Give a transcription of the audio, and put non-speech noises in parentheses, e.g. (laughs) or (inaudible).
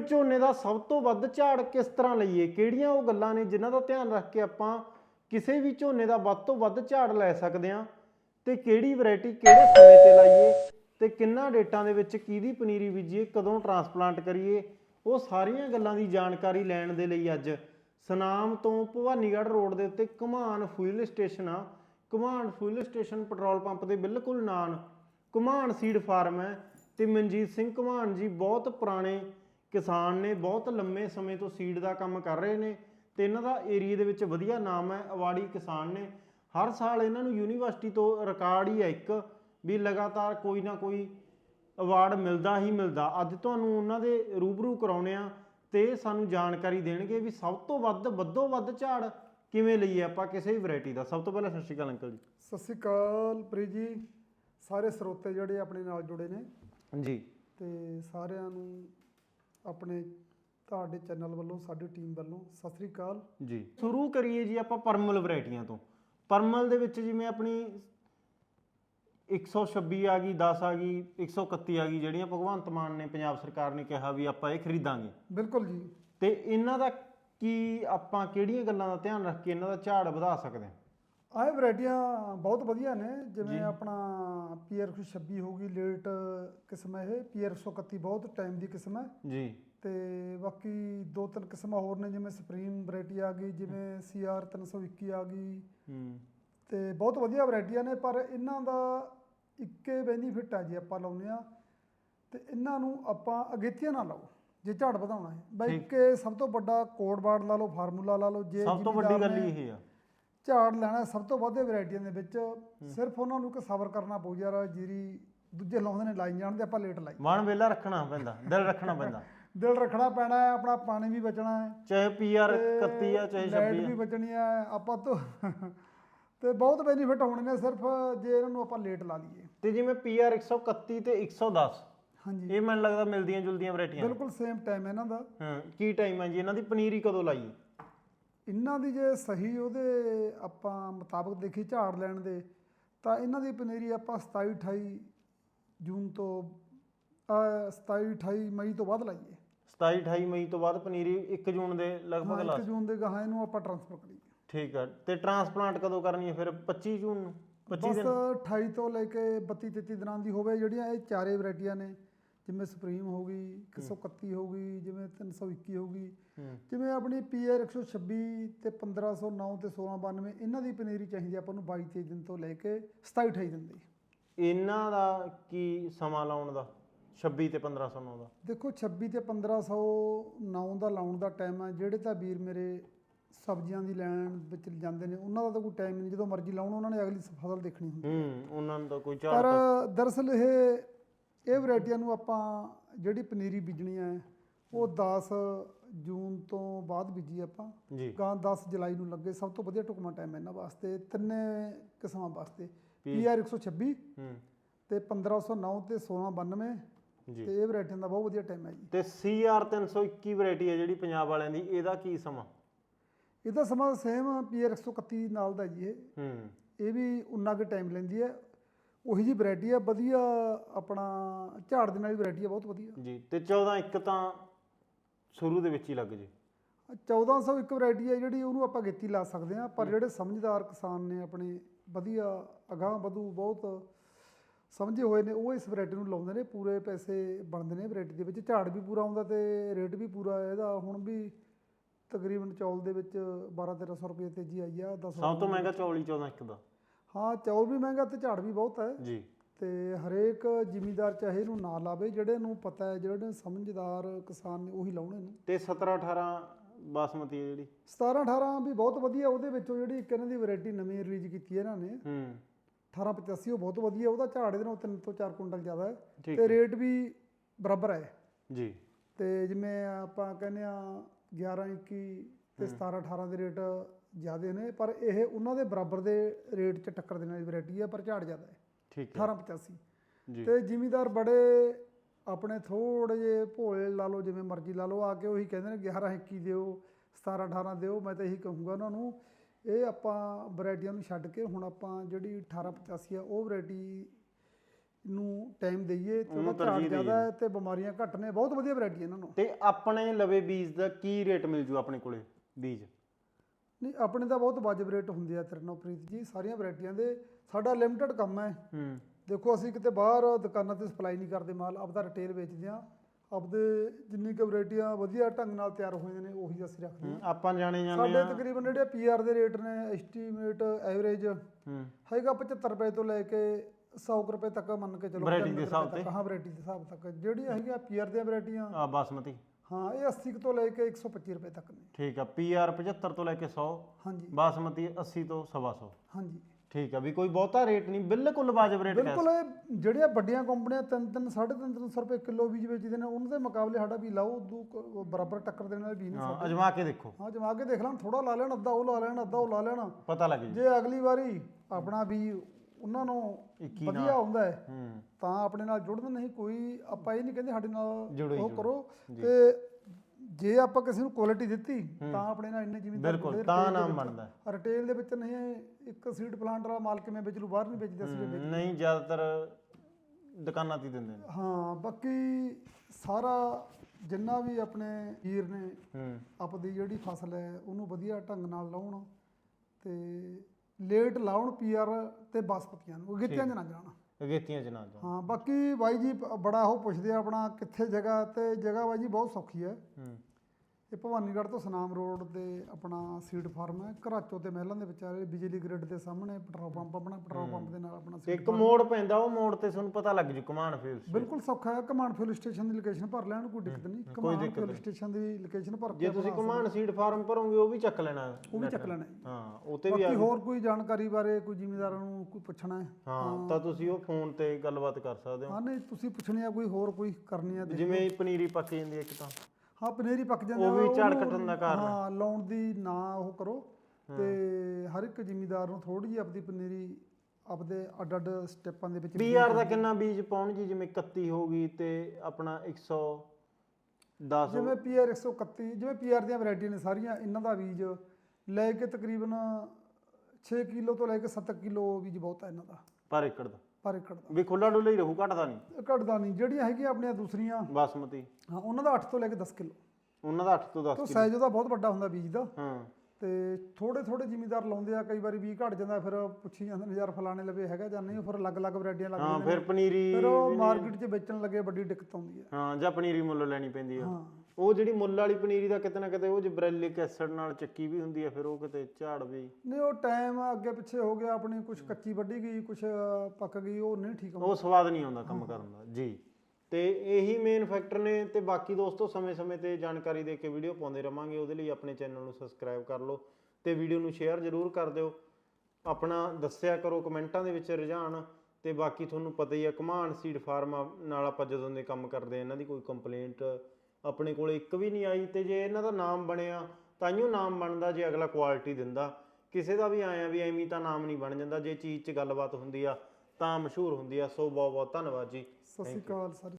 ਝੋਨੇ ਦਾ ਸਭ ਤੋਂ ਵੱਧ ਝਾੜ ਕਿਸ ਤਰ੍ਹਾਂ ਲਈਏ? ਕਿਹੜੀਆਂ ਉਹ ਗੱਲਾਂ ਨੇ ਜਿਨ੍ਹਾਂ ਦਾ ਧਿਆਨ ਰੱਖ ਕੇ ਆਪਾਂ ਕਿਸੇ ਵੀ ਝੋਨੇ ਦਾ ਵੱਧ ਤੋਂ ਵੱਧ ਝਾੜ ਲੈ ਸਕਦੇ ਹਾਂ? ਤੇ ਕਿਹੜੀ ਵੈਰਾਈਟੀ ਕਿਹੜੇ ਸਮੇਂ ਤੇ ਲਾਈਏ? ਤੇ ਕਿੰਨਾ ਡੇਟਾਂ ਦੇ ਵਿੱਚ ਕਿਹਦੀ ਪਨੀਰੀ ਬੀਜੀਏ? ਕਦੋਂ ਟਰਾਂਸਪਲਾਂਟ ਕਰੀਏ? ਉਹ ਸਾਰੀਆਂ ਗੱਲਾਂ ਦੀ ਜਾਣਕਾਰੀ ਲੈਣ ਦੇ ਲਈ ਅੱਜ ਸਨਾਮ ਤੋਂ ਭਵਾਨੀਗੜ੍ਹ ਰੋਡ ਦੇ ਉੱਤੇ ਘਮਾਨ ਫੂਲ ਸਟੇਸ਼ਨ ਆ। Ghuman fuel station petrol pump ਦੇ ਬਿਲਕੁਲ ਨਾਲ। ਘਮਾਨ ਸੀਡ ਫਾਰਮ ਹੈ ਤੇ ਮਨਜੀਤ ਸਿੰਘ ਘਮਾਨ ਜੀ ਬਹੁਤ ਪੁਰਾਣੇ ਕਿਸਾਨ ਨੇ ਬਹੁਤ ਲੰਮੇ ਸਮੇਂ ਤੋਂ ਸੀਡ ਦਾ ਕੰਮ ਕਰ ਰਹੇ ਨੇ ਤੇ ਇਹਨਾਂ ਦਾ ਏਰੀਆ ਦੇ ਵਿੱਚ ਵਧੀਆ ਨਾਮ ਹੈ ਅਵਾਰਡੀ ਕਿਸਾਨ ਨੇ। ਹਰ ਸਾਲ ਇਹਨਾਂ ਨੂੰ ਯੂਨੀਵਰਸਿਟੀ ਤੋਂ ਰਿਕਾਰਡ ਹੀ ਹੈ ਇੱਕ ਵੀ ਲਗਾਤਾਰ ਕੋਈ ਨਾ ਕੋਈ ਅਵਾਰਡ ਮਿਲਦਾ ਹੀ ਮਿਲਦਾ। ਅੱਜ ਤੁਹਾਨੂੰ ਉਹਨਾਂ ਦੇ ਰੂਬਰੂ ਕਰਾਉਣੇ ਆ ਤੇ ਸਾਨੂੰ ਜਾਣਕਾਰੀ ਦੇਣਗੇ ਵੀ ਸਭ ਤੋਂ ਵੱਧ ਵੱਧੋ ਵੱਧ ਝਾੜ ਕਿਵੇਂ ਲਈਏ ਆਪਾਂ ਕਿਸੇ ਵੀ ਵੈਰਾਈਟੀ ਦਾ। ਸਭ ਤੋਂ ਪਹਿਲਾਂ ਸਤਿ ਸ਼੍ਰੀ ਅਕਾਲ ਅੰਕਲ ਜੀ। ਸਤਿ ਸ਼੍ਰੀ ਅਕਾਲ ਪ੍ਰੀਤ ਜੀ। ਸਾਰੇ ਸਰੋਤੇ ਜਿਹੜੇ ਆਪਣੇ ਨਾਲ ਜੁੜੇ ਨੇ। ਜੀ। ਤੇ ਸਾਰਿਆਂ ਨੂੰ ਆਪਣੇ ਤੁਹਾਡੇ ਚੈਨਲ ਵੱਲੋਂ ਸਾਡੀ ਟੀਮ ਵੱਲੋਂ। ਸਤਿ ਸ਼੍ਰੀ ਅਕਾਲ। ਜੀ। ਸ਼ੁਰੂ ਕਰੀਏ ਜੀ ਆਪਾਂ ਪਰਮਲ ਵੈਰਾਈਟੀਆਂ ਤੋਂ। ਪਰਮਲ ਦੇ ਵਿੱਚ ਜਿਵੇਂ ਆਪਣੀ 126 ਆ ਗਈ 10 ਆ ਗਈ 131 ਆ ਗਈ ਜਿਹੜੀਆਂ ਭਗਵੰਤ ਮਾਨ ਨੇ ਪੰਜਾਬ ਸਰਕਾਰ ਨੇ ਕਿਹਾ ਵੀ ਆਪਾਂ ਇਹ ਖਰੀਦਾਂਗੇ। ਬਿਲਕੁਲ ਜੀ। ਤੇ ਇਹਨਾਂ ਦਾ ਕੀ ਆਪਾਂ ਕਿਹੜੀਆਂ ਗੱਲਾਂ ਦਾ ਧਿਆਨ ਰੱਖ ਕੇ ਇਹਨਾਂ ਦਾ ਝਾੜ ਵਧਾ ਸਕਦੇ ਹਾਂ? ਆਹ ਵੈਰਾਈਟੀਆਂ ਬਹੁਤ ਵਧੀਆ ਨੇ ਜਿਵੇਂ ਆਪਣਾ ਪੀਆਰ 126 ਹੋ ਗਈ ਲੇਟ ਕਿਸਮ ਹੈ ਇਹ ਪੀਆਰ 131 ਬਹੁਤ ਟਾਈਮ ਦੀ ਕਿਸਮ ਹੈ। ਜੀ। ਤੇ ਬਾਕੀ ਦੋ ਤਿੰਨ ਕਿਸਮਾਂ ਹੋਰ ਨੇ ਜਿਵੇਂ ਸੁਪਰੀਮ ਵੈਰਾਈਟੀ ਆ ਗਈ ਜਿਵੇਂ ਸੀਆਰ 321 ਆ ਗਈ। ਹੂੰ। ਤੇ ਬਹੁਤ ਵਧੀਆ ਵੈਰਾਈਟੀਆਂ ਨੇ ਪਰ ਇਹਨਾਂ ਦਾ ਇੱਕੇ ਬੈਨੀਫਿਟ ਆ ਜੀ ਆਪਾਂ ਲਾਉਂਦੇ ਆ ਤੇ ਇਹਨਾਂ ਨੂੰ ਆਪਾਂ ਅਗੇਤੀਆਂ ਨਾ ਲਾਓ ਜੇ ਝਾੜ ਵਧਾਉਣਾ ਹੈ। ਬਈ। ਕਿ ਸਭ ਤੋਂ ਵੱਡਾ ਕੋਡ ਬਾਰਡ ਲਾ ਲਓ ਫਾਰਮੂਲਾ ਲਾ ਲਓ ਜੇ ਸਭ ਤੋਂ ਵੱਡੀ ਗੱਲ ਇਹ ਆ। ਝਾੜ ਲੈਣਾ ਸਭ ਤੋਂ ਵੱਧ ਵੈਰਾਈਟੀਆਂ ਦੇ ਵਿੱਚ। ਸਿਰਫ ਉਹਨਾਂ ਨੂੰ ਇੱਕ ਸਬਰ ਕਰਨਾ ਪਊ ਯਾਰ ਜੀਰੀ ਦੂਜੇ ਲਾਉਂਦੇ ਨੇ ਲਾਈ ਜਾਣਦੇ ਆਪਾਂ ਲੇਟ ਲਾਈ। ਮਨ ਵੇਲਾ ਰੱਖਣਾ ਪੈਂਦਾ ਦਿਲ ਰੱਖਣਾ ਪੈਂਦਾ। (laughs) ਦਿਲ ਰੱਖਣਾ ਪੈਣਾ ਹੈ ਆਪਣਾ ਪਾਣੀ ਵੀ ਬਚਣਾ ਹੈ। ਚਾਹੇ ਪੀਆਰ ਤੇ 31 ਆ ਚਾਹੇ ਲਾਈਟ 26 ਵੀ ਆ ਬਚਣੀ ਹੈ ਆਪਾਂ ਤੋਂ (laughs) ਤੇ ਬਹੁਤ ਬੈਨੀਫਿਟ ਹੋਣੇ ਨੇ ਸਿਰਫ ਜੇ ਇਹਨਾਂ ਨੂੰ ਆਪਾਂ ਲੇਟ ਲਾ ਲਈਏ। ਤੇ ਜਿਵੇਂ ਪੀਆਰ 131 ਤੇ 110 ਹਾਂਜੀ। ਇਹ ਮੈਨੂੰ ਲੱਗਦਾ ਮਿਲਦੀਆਂ ਜੁਲਦੀਆਂ ਵੈਰਾਈਟੀਆਂ। ਬਿਲਕੁਲ ਸੇਮ ਟਾਈਮ ਹੈ ਇਹਨਾਂ ਦਾ। ਹਾਂ ਕੀ ਟਾਈਮ ਹੈ ਜੀ ਇਹਨਾਂ ਦੀ ਪਨੀਰੀ ਕਦੋਂ ਲਾਈਏ? ਇਹਨਾਂ ਦੀ ਜੇ ਸਹੀ ਉਹਦੇ ਆਪਾਂ ਮੁਤਾਬਕ ਦੇਖੀ ਝਾੜ ਲੈਣ ਦੇ ਤਾਂ ਇਹਨਾਂ ਦੀ ਪਨੀਰੀ ਆਪਾਂ 27 28 ਜੂਨ ਤੋਂ ਅਹ 27 28 ਮਈ ਤੋਂ ਬਾਅਦ ਲਾਈਏ। 27 28 ਮਈ ਤੋਂ ਬਾਅਦ ਪਨੀਰੀ 1 ਜੂਨ ਦੇ ਲਗਭਗ ਲਾ 1 ਜੂਨ ਦੇ ਗਾਹਾਂ ਇਹਨੂੰ ਆਪਾਂ ਟ੍ਰਾਂਸਫਰ ਕਰੀਏ। ਠੀਕ ਹੈ ਤੇ ਟਰਾਂਸਪਲਾਂਟ ਕਦੋਂ ਕਰਨੀ ਹੈ ਫਿਰ? 25 ਜੂਨ ਨੂੰ? 25 ਬਸ ਦਿਨ? 28 ਤੋਂ ਲੈ ਕੇ 32 33 ਦਿਨਾਂ ਦੀ ਹੋਵੇ ਜਿਹੜੀਆਂ ਇਹ ਚਾਰੇ ਵੈਰਾਈਟੀਆਂ ਨੇ। ਜਿਵੇਂ ਸੁਪਰੀਮ ਹੋ ਗਈ 131 ਹੋ ਗਈ ਜਿਵੇਂ 321 ਹੋ ਗਈ। ਜਿਵੇਂ ਆਪਣੀ ਪੀਆਰ 126 ਤੇ 1509 ਤੇ 1692 ਇਹਨਾਂ ਦੀ ਪਨੀਰੀ ਚਾਹੀਦੀ ਆਪਾਂ ਨੂੰ 22 23 ਦਿਨ ਤੋਂ ਲੈ ਕੇ 27 28 ਦਿਨ ਦੀ। ਇਹਨਾਂ ਦਾ ਕੀ ਸਮਾਂ ਲਾਉਣ ਦਾ? 26 ਤੇ 1509 ਦਾ। ਦੇਖੋ 26 ਤੇ 1509 ਦਾ ਲਾਉਣ ਦਾ ਟਾਈਮ ਹੈ ਜਿਹੜੇ ਤਾਂ ਵੀਰ ਮੇਰੇ ਸਬਜ਼ੀਆਂ ਦੀ ਲੈਣ ਵਿੱਚ ਜਾਂਦੇ ਨੇ ਉਹਨਾਂ ਦਾ ਤਾਂ ਕੋਈ ਟਾਈਮ ਨਹੀਂ। ਜਦੋਂ ਮਰਜ਼ੀ ਲਾਉਣ ਉਹਨਾਂ ਨੇ ਅਗਲੀ ਫਸਲ ਦੇਖਣੀ ਹੁੰਦੀ। ਹੂੰ ਉਹਨਾਂ ਨੂੰ ਤਾਂ ਕੋਈ ਝਾੜ ਪਰ ਦਰਅਸਲ ਇਹ ਇਹ ਵੈਰਾਈਟੀਆਂ ਨੂੰ ਆਪਾਂ ਜਿਹੜੀ ਪਨੀਰੀ ਬੀਜਣੀ ਹੈ ਉਹ 10 ਜੂਨ ਤੋਂ ਬਾਅਦ ਬੀਜੀ ਆਪਾਂ। ਜੀ। ਗਾਂ 10 ਜੁਲਾਈ ਨੂੰ ਲੱਗੇ ਸਭ ਤੋਂ ਵਧੀਆ ਟੁਕਮਾ ਟਾਈਮ ਇਹਨਾਂ ਵਾਸਤੇ। ਤਿੰਨੇ ਕਿਸਮਾਂ ਵਾਸਤੇ। ਪੀਆਰ 126 ਹੂੰ। ਤੇ 1509 ਤੇ 1692 ਜੀ। ਤੇ ਇਹ ਵੈਰਾਈਟੀਆਂ ਦਾ ਬਹੁਤ ਵਧੀਆ ਟਾਈਮ ਹੈ ਜੀ। ਤੇ CR 321 ਵੈਰਾਈਟੀ ਹੈ ਜਿਹੜੀ ਪੰਜਾਬ ਵਾਲਿਆਂ ਦੀ ਇਹਦਾ ਕੀ ਸਮਾਂ? ਇਹਦਾ ਸਮਾਂ ਸੇਮ ਪੀਆਰ 131 ਨਾਲ ਦਾ ਜੀ ਇਹ। ਹੂੰ। ਇਹ ਵੀ ਉਨਾ ਕੁ ਟਾਈਮ ਲੈਂਦੀ ਹੈ। ਉਹੀ ਜੀ ਵੈਰਾਈਟੀ ਹੈ ਵਧੀਆ ਆਪਣਾ ਝਾੜ ਦੇ ਨਾਲ ਵੀ ਵੈਰਾਈਟੀ ਹੈ ਬਹੁਤ ਵਧੀਆ। ਜੀ ਤੇ 14 ਇੱਕ ਤਾਂ ਸ਼ੁਰੂ ਦੇ ਵਿੱਚ ਹੀ ਲੱਗ ਜੇ। 1401 ਵੈਰਾਈਟੀ ਹੈ ਜਿਹੜੀ ਉਹਨੂੰ ਆਪਾਂ ਗੇਤੀ ਲਾ ਸਕਦੇ ਹਾਂ ਪਰ ਜਿਹੜੇ ਸਮਝਦਾਰ ਕਿਸਾਨ ਨੇ ਆਪਣੇ ਵਧੀਆ ਅਗਾਹ ਵਧੂ ਬਹੁਤ ਸਮਝੇ ਹੋਏ ਨੇ ਉਹ ਇਸ ਵੈਰਾਈਟੀ ਨੂੰ ਲਾਉਂਦੇ ਨੇ ਪੂਰੇ ਪੈਸੇ ਬਣਦੇ ਨੇ ਵੈਰਾਈਟੀ ਦੇ ਵਿੱਚ। ਝਾੜ ਵੀ ਪੂਰਾ ਆਉਂਦਾ ਤੇ ਰੇਟ ਵੀ ਪੂਰਾ ਹੈ ਇਹਦਾ ਹੁਣ ਵੀ ਤਕਰੀਬਨ ਚੌਲ ਦੇ ਵਿੱਚ 12 1300 ਰੁਪਏ ਤੇਜ਼ੀ ਆਈ ਆ 10 ਸਭ ਤੋਂ ਮਹਿੰਗਾ ਚੌਲੀ 14 ਇੱਕ ਦਾ। ਹਾਂ ਚੌਲ ਵੀ ਮਹਿੰਗਾ ਤੇ ਝਾੜ ਵੀ ਬਹੁਤ ਹੈ। ਜੀ। ਤੇ ਹਰੇਕ ਜ਼ਿਮੀਦਾਰ ਚਾਹੇ ਇਹਨੂੰ ਨਾ ਲਾਵੇ ਜਿਹੜੇ ਨੂੰ ਪਤਾ ਹੈ ਜਿਹੜੇ ਸਮਝਦਾਰ ਕਿਸਾਨ ਨੇ ਉਹੀ ਲਾਉਣੇ ਨੇ। ਤੇ 17 18 ਬਾਸਮਤੀ ਹੈ ਜਿਹੜੀ? 17 18 ਵੀ ਬਹੁਤ ਵਧੀਆ ਉਹਦੇ ਵਿੱਚੋਂ ਜਿਹੜੀ ਇੱਕ ਇਹਨਾਂ ਦੀ ਵੈਰਾਈਟੀ ਨਵੀਂ ਰਿਲੀਜ਼ ਕੀਤੀ ਹੈ ਇਹਨਾਂ ਨੇ। ਹੂੰ। 1885 ਉਹ ਬਹੁਤ ਵਧੀਆ ਉਹਦਾ ਝਾੜ ਇਹਦੇ ਨਾਲੋਂ 3 ਤੋਂ 4 ਕੁਇੰਟਲ ਜ਼ਿਆਦਾ ਹੈ। ਤੇ ਰੇਟ ਵੀ ਬਰਾਬਰ ਹੈ। ਜੀ। ਤੇ ਜਿਵੇਂ ਆਪਾਂ ਕਹਿੰਦੇ ਆ 11 21 ਤੇ 17 18 ਦੇ ਰੇਟ ਜ਼ਿਆਦੇ ਨੇ ਪਰ ਇਹ ਉਹਨਾਂ ਦੇ ਬਰਾਬਰ ਦੇ ਰੇਟ 'ਚ ਟੱਕਰ ਦੇਣ ਵਾਲੀ ਵੈਰਾਈਟੀ ਹੈ ਪਰ ਝਾੜ ਜ਼ਿਆਦਾ ਹੈ। ਠੀਕ ਹੈ। 1885 ਜੀ। ਤੇ ਜ਼ਿਮੀਦਾਰ ਬੜੇ ਆਪਣੇ ਥੋੜੇ ਜੇ ਭੋਲੇ ਲਾ ਲਓ ਜਿਵੇਂ ਮਰਜ਼ੀ ਲਾ ਲਓ ਆ ਕੇ ਉਹੀ ਕਹਿੰਦੇ ਨੇ 11 21 ਦਿਓ 17 18 ਦਿਓ ਮੈਂ ਤਾਂ ਇਹੀ ਕਹੂੰਗਾ ਉਹਨਾਂ ਨੂੰ ਇਹ ਆਪਾਂ ਵੈਰਾਈਟੀਆਂ ਨੂੰ ਛੱਡ ਕੇ ਹੁਣ ਆਪਾਂ ਜਿਹੜੀ 1885 ਆ ਉਹ ਵੈਰਾਈਟੀ ਨੂੰ ਟਾਈਮ ਦਈਏ ਉਹਦਾ ਝਾੜ ਜ਼ਿਆਦਾ ਹੈ ਤੇ ਬਿਮਾਰੀਆਂ ਘੱਟ ਨੇ ਬਹੁਤ ਵਧੀਆ ਵੈਰਾਈਟੀ ਇਹਨਾਂ ਨੂੰ। ਤੇ ਆਪਣੇ ਲਵੇ ਬੀਜ ਦਾ ਕੀ ਰੇਟ ਮਿਲ ਜੂ ਆਪਣੇ ਕੋਲੇ ਬੀਜ? ਨਹੀਂ ਆਪਣੇ ਤਾਂ ਬਹੁਤ ਵਾਜਬ ਰੇਟ ਹੁੰਦੇ ਆ ਤਰਨੋਪ੍ਰੀਤ ਜੀ ਸਾਰੀਆਂ ਵੈਰਾਈਟੀਆਂ ਦੇ। ਸਾਡਾ ਲਿਮਟਿਡ ਕੰਮ ਹੈ। ਹੂੰ। ਦੇਖੋ ਅਸੀਂ ਕਿਤੇ ਬਾਹਰ ਦੁਕਾਨਾਂ ਤੇ ਸਪਲਾਈ ਨਹੀਂ ਕਰਦੇ ਮਾਲ ਆਪਦਾ ਰਿਟੇਲ ਵੇਚਦੇ ਆ ਆਪਦੇ ਜਿੰਨੀ ਕੁ ਵੈਰਾਈਟੀਆਂ ਵਧੀਆ ਢੰਗ ਨਾਲ ਤਿਆਰ ਹੋਈਆਂ ਨੇ ਉਹੀ ਅਸੀਂ ਰੱਖਦੇ ਹੂੰ, ਆਪਾਂ ਜਾਣੇ ਜਾਂਦੇ ਸਾਡੇ ਤਕਰੀਬਨ ਜਿਹੜੇ ਪੀਆਰ ਦੇ ਰੇਟ ਨੇ ਐਸਟੀਮੇਟ ਐਵਰੇਜ ਹੈਗਾ 75 ਰੁਪਏ ਤੋਂ ਲੈ ਕੇ 100 ਕੁ ਰੁਪਏ ਤੱਕ ਮੰਨ ਕੇ ਚਲੋ Variety ਦੇ 95 ਹਿਸਾਬ ਤੇ? ਹਾਂ ਵੈਰਾਈਟੀ ਦੇ ਹਿਸਾਬ ਤੱਕ। ਜਿਹੜੀਆਂ ਹੈਗੀਆਂ ਪੀਆਰ ਦੀਆਂ ਵੈਰਾਈਟੀਆਂ ਆ ਬਾਸਮਤੀ। ਹਾਂ ਇਹ 80 ਕੁ ਤੋਂ ਲੈ ਕੇ 125 ਰੁਪਏ ਤੱਕ ਨੇ। ਠੀਕ ਆ ਪੀਆਰ 75 ਤੋਂ ਲੈ ਕੇ 100 ਹਾਂਜੀ। ਬਾਸਮਤੀ 80 ਤੋਂ 125 ਹਾਂਜੀ। ਠੀਕ ਆ ਵੀ ਕੋਈ ਬਹੁਤਾ ਰੇਟ ਨਹੀਂ ਬਿਲਕੁਲ ਵਾਜਬ ਰੇਟ ਹੈ ਬਿਲਕੁਲ ਇਹ ਜਿਹੜੀਆਂ ਵੱਡੀਆਂ ਕੰਪਨੀਆਂ 3 3 3.5 300 ਰੁਪਏ ਕਿਲੋ ਬੀਜ ਵੇਚਦੇ ਨੇ ਉਹਨਾਂ ਦੇ ਮੁਕਾਬਲੇ ਸਾਡਾ ਵੀ ਲਾਓ ਬਰਾਬਰ ਟੱਕਰ ਦੇਣ ਵਾਲੇ ਵੀ ਨਹੀਂ ਹਾਂ ਅਜਮਾ ਕੇ ਦੇਖੋ। ਹਾਂ ਜਮਾ ਕੇ ਦੇਖ ਲੈਣ ਥੋੜਾ ਲਾ ਲੈਣ ਅੱਧਾ ਉਹ ਲਾ ਲੈਣ ਅੱਧਾ ਉਹ ਲਾ ਲੈਣ। ਪਤਾ ਲੱਗ ਜੀ ਜੇ ਅਗਲੀ ਵਾਰੀ ਆਪਣਾ ਵੀ ਉਹਨਾਂ ਨੂੰ ਇੱਕੀ ਵਧੀਆ ਹੁੰਦਾ ਹੈ ਹੂੰ। ਤਾਂ ਆਪਣੇ ਨਾਲ ਜੁੜਨ ਨਹੀਂ ਕੋਈ ਆਪਾਂ ਇਹ ਨਹੀਂ ਕਹਿੰਦੇ ਸਾਡੇ ਨਾਲ ਜੁੜੋ ਹੀ ਉਹ। ਕਰੋ। ਤੇ ਜੇ ਆਪਾਂ ਕਿਸੇ ਨੂੰ ਕੁਆਲਿਟੀ ਦਿੱਤੀ ਤਾਂ ਆਪਣੇ ਨਾਲ ਇੰਨੇ ਜਿਵੇਂ ਬਿਲਕੁਲ ਤਾਂ ਨਾਮ ਬਣਦਾ ਹੈ। ਰਿਟੇਲ ਦੇ ਵਿੱਚ ਨਹੀਂ ਇੱਕ ਸੀਡ ਪਲਾਂਟ ਵਾਲਾ ਮਾਲ ਕਿਵੇਂ ਵੇਚ ਲੂ ਬਾਹਰ ਨਹੀਂ ਵੇਚਦੇ ਅਸੀਂ ਹੂੰ, ਨਹੀਂ ਜ਼ਿਆਦਾਤਰ ਦੁਕਾਨਾਂ ਤੇ ਹੀ ਦਿੰਦੇ ਨੇ। ਹਾਂ ਬਾਕੀ ਸਾਰਾ ਜਿੰਨਾ ਵੀ ਆਪਣੇ ਵੀਰ ਨੇ ਹੂੰ। ਆਪਦੀ ਜਿਹੜੀ ਫਸਲ ਹੈ ਉਹਨੂੰ ਵਧੀਆ ਢੰਗ ਨਾਲ ਲਾਉਣ ਤੇ ਲੇਟ ਲਾਉਣ ਪੀਆਰ ਤੇ ਬਾਸਪਤੀਆਂ ਨੂੰ ਗਿੱਤਿਆਂ 'ਚ ਨਾ ਜਾਣ। ਅਗੇਤੀਆਂ ਚ ਨਾ ਜਾਓ ਹਾਂ ਬਾਕੀ ਬਾਈ ਜੀ ਬੜਾ ਉਹ ਪੁੱਛਦੇ ਆ ਆਪਣਾ ਕਿੱਥੇ ਜਗ੍ਹਾ ਤੇ ਜਗ੍ਹਾ ਬਾਈ ਜੀ ਬਹੁਤ ਸੌਖੀ ਹੈ। ਹੂੰ। ਇਹ ਭਵਾਨੀਗੜ੍ਹ ਤੋਂ ਸੁਨਾਮ ਰੋਡ ਤੇ ਆਪਣਾ ਸੀਡ ਫਾਰਮ ਹੈ। ਘਰਾਚੋ ਤੇ ਮਹਿਲਾਂ ਦੇ ਵਿਚਾਲੇ ਬਿਜਲੀ ਗ੍ਰਿਡ ਦੇ ਸਾਹਮਣੇ ਪੈਟਰੋਲ ਪੰਪ ਆਪਣਾ ਪੈਟਰੋਲ ਪੰਪ ਦੇ ਨਾਲ ਆਪਣਾ ਤੇ ਇੱਕ ਮੋੜ ਪੈਂਦਾ ਉਹ ਮੋੜ ਤੇ ਤੁਹਾਨੂੰ ਪਤਾ ਲੱਗ ਜੂ ਕਮਾਨ ਫੀਲ ਬਿਲਕੁਲ ਸੌਖਾ ਹੈ ਕਮਾਂਡ ਫਿਲ ਸਟੇਸ਼ਨ ਦੀ ਲੋਕੇਸ਼ਨ ਭਰ ਲੈਣ ਕੋਈ ਦਿੱਕਤ ਨਹੀਂ। ਦਿੱਕਤ ਫਿਲ ਸਟੇਸ਼ਨ ਦੀ ਲੋਕੇਸ਼ਨ ਭਰ ਕੇ ਜੇ ਤੁਸੀਂ ਕਮਾਨ ਸੀਡ ਫਾਰਮ ਭਰੋਗੇ ਉਹ ਵੀ ਚੱਕ ਲੈਣਾ। ਉਹ ਵੀ ਚੱਕ ਲੈਣਾ ਹੈ। ਉਹ ਤੇ ਵੀ ਬਾਕੀ ਹੋਰ ਕੋਈ ਜਾਣਕਾਰੀ ਬਾਰੇ ਕੋਈ ਜ਼ਿਮੀਂਦਾਰਾਂ ਨੂੰ ਕੋਈ ਪੁੱਛਣਾ ਹੈ ਹਾਂ ਤਾਂ ਤੁਸੀਂ ਉਹ ਫੋਨ ਤੇ ਗੱਲਬਾਤ ਕਰ ਸਕਦੇ ਹੋ। ਹਾਂ ਨਹੀਂ ਤੁਸੀਂ ਪੁੱਛਣੀ ਆ ਕੋਈ ਹੋਰ ਕੋਈ ਕਰਨੀ ਆ ਜਿਵੇਂ ਪਨੀਰੀ ਪੱਕ ਜਾਂਦੀ ਹੈ ਇੱਕ ਤਾਂ। ਹਾਂ ਪਨੀਰੀ ਪੱਕ ਜਾਂਦੀ ਉਹ ਵੀ ਝਾੜ ਕੱਟਣ ਦਾ ਕਾਰਨ ਹੈ। ਲਾਉਣ ਦੀ ਨਾ ਉਹ ਕਰੋ। ਤੇ ਹਰ ਇੱਕ ਜ਼ਿਮੀਂਦਾਰ ਨੂੰ ਥੋੜੀ ਜਿਹੀ ਆਪਦੀ ਪਨੀਰੀ ਆਪਦੇ ਅੱਡ ਅੱਡ ਸਟੈਪਾਂ ਦੇ ਵਿੱਚ ਪੀਆਰ ਦਾ ਕਿੰਨਾ ਬੀਜ ਪਾਉਣ ਜੀ? ਜਿਵੇਂ 31 ਹੋ ਗਈ ਤੇ ਆਪਣਾ 110 ਜਿਵੇਂ ਪੀਆਰ 131 ਜਿਵੇਂ ਪੀਆਰ ਦੀਆਂ ਵੈਰਾਈਟੀਆਂ ਨੇ ਸਾਰੀਆਂ ਇਹਨਾਂ ਦਾ ਬੀਜ ਲੈ ਕੇ ਤਕਰੀਬਨ 6 ਕਿਲੋ ਤੋਂ ਲੈ ਕੇ 7 ਕਿਲੋ ਬੀਜ ਬਹੁਤ ਹੈ ਇਹਨਾਂ ਦਾ। ਪਰ ਏਕੜ ਦਾ। ਪਰ ਏਕੜ ਦਾ ਵੀ ਖੁੱਲਾ ਡੁੱਲਾ ਹੀ ਰਹੂ ਘਟਦਾ ਨਹੀਂ। ਘਟਦਾ ਨਹੀਂ। ਜਿਹੜੀਆਂ ਹੈਗੀਆਂ ਆਪਣੀਆਂ ਦੂਸਰੀਆਂ। ਬਾਸਮਤੀ। ਹਾਂ ਉਹਨਾਂ ਦਾ 8 ਤੋਂ ਲੈ ਕੇ 10 ਕਿਲੋ। ਉਹਨਾਂ ਦਾ 8 ਤੋਂ 10 ਤੋਂ ਸਾਈਜ਼ ਉਹਦਾ ਬਹੁਤ ਵੱਡਾ ਹੁੰਦਾ ਬੀਜ ਦਾ। ਹਾਂ। ਤੇ ਥੋੜੇ ਥੋੜੇ ਜ਼ਿਮੀਦਾਰ ਲਾਉਂਦੇ ਆ ਕਈ ਵਾਰੀ ਵੀ ਘਟ ਜਾਂਦਾ ਫਿਰ ਪੁੱਛੀ ਜਾਂਦੇ ਨੇ ਯਾਰ ਫਲਾਣੇ ਲਵੇ ਹੈਗਾ ਜਾਂ ਨਹੀਂ? ਫਿਰ ਅਲੱਗ-ਅਲੱਗ ਵੈਰਾਈਟੀਆਂ ਲੱਗ ਹਾਂ ਫਿਰ ਪਨੀਰੀ ਫਿਰ ਉਹ ਮਾਰਕੀਟ 'ਚ ਵੇਚਣ ਲੱਗੇ ਵੱਡੀ ਦਿੱਕਤ ਆਉਂਦੀ ਹੈ। ਹਾਂ ਜਾਂ ਪਨੀਰੀ ਮੁੱਲ ਲੈਣੀ ਪੈਂਦੀ ਆ। ਹਾਂ। ਉਹ ਜਿਹੜੀ ਮੁੱਲ ਵਾਲੀ ਪਨੀਰੀ ਦਾ ਕਿਤੇ ਨਾ ਕਿਤੇ ਉਹ ਜਿਬਰੈਲਿਕ ਐਸਿਡ ਨਾਲ ਚੱਕੀ ਵੀ ਹੁੰਦੀ ਆ ਫਿਰ ਉਹ ਕਿਤੇ ਝਾੜ ਵੀ। ਨਹੀਂ ਉਹ ਟਾਈਮ ਅੱਗੇ ਪਿੱਛੇ ਹੋ ਗਿਆ ਆਪਣੀ ਕੁਝ ਕੱਚੀ ਵੱਢੀ ਗਈ ਕੁਝ ਪੱਕ ਗਈ ਉਹ ਨਹੀਂ ਠੀਕ ਉਹ ਸਵਾਦ ਨਹੀਂ ਆਉਂਦਾ ਕੰਮ ਕਰਨ ਦਾ ਜੀ। ਤੇ ਇਹੀ ਮੇਨ ਫੈਕਟਰ ਨੇ ਤੇ ਬਾਕੀ ਦੋਸਤੋ ਸਮੇਂ-ਸਮੇਂ ਤੇ ਜਾਣਕਾਰੀ ਦੇ ਕੇ ਵੀਡੀਓ ਪਾਉਂਦੇ ਰਵਾਂਗੇ। ਉਹਦੇ ਲਈ ਆਪਣੇ ਚੈਨਲ ਨੂੰ ਸਬਸਕ੍ਰਾਈਬ ਕਰ ਲਓ ਤੇ ਵੀਡੀਓ ਨੂੰ ਸ਼ੇਅਰ ਜ਼ਰੂਰ ਕਰ ਦਿਓ। ਆਪਣਾ ਦੱਸਿਆ ਕਰੋ ਕਮੈਂਟਾਂ ਦੇ ਵਿੱਚ ਰੁਝਾਨ ਤੇ ਬਾਕੀ ਤੁਹਾਨੂੰ ਪਤਾ ਹੀ ਆ ਕਮਾਨ ਸੀਡ ਫਾਰਮ ਨਾਲ ਆਪਾਂ ਜਦੋਂ ਦੇ ਕੰਮ ਕਰਦੇ ਆ ਇਹਨਾਂ ਦੀ ਕੋਈ ਕੰਪਲੇਂਟ ਆਪਣੇ ਕੋਲ ਇੱਕ ਵੀ ਨਹੀਂ ਆਈ ਤੇ ਜੇ ਇਹਨਾਂ ਦਾ ਨਾਮ ਬਣਿਆ ਤਾਂਹੀਓ ਨਾਮ ਬਣਦਾ ਜੇ ਅਗਲਾ ਕੁਆਲਿਟੀ ਦਿੰਦਾ। ਕਿਸੇ ਦਾ ਵੀ ਆਇਆ ਵੀ ਐਵੇਂ ਤਾਂ ਨਾਮ ਨਹੀਂ ਬਣ ਜਾਂਦਾ ਜੇ ਚੀਜ਼ 'ਚ ਗੱਲਬਾਤ ਹੁੰਦੀ ਆ ਤਾਂ ਮਸ਼ਹੂਰ ਹੁੰਦੀ ਆ। ਸੋ ਬਹੁਤ ਬਹੁਤ ਧੰਨਵਾਦ ਜੀ। ਸਤਿ ਸ਼੍ਰੀ ਅਕਾਲ ਸਾਰੇ।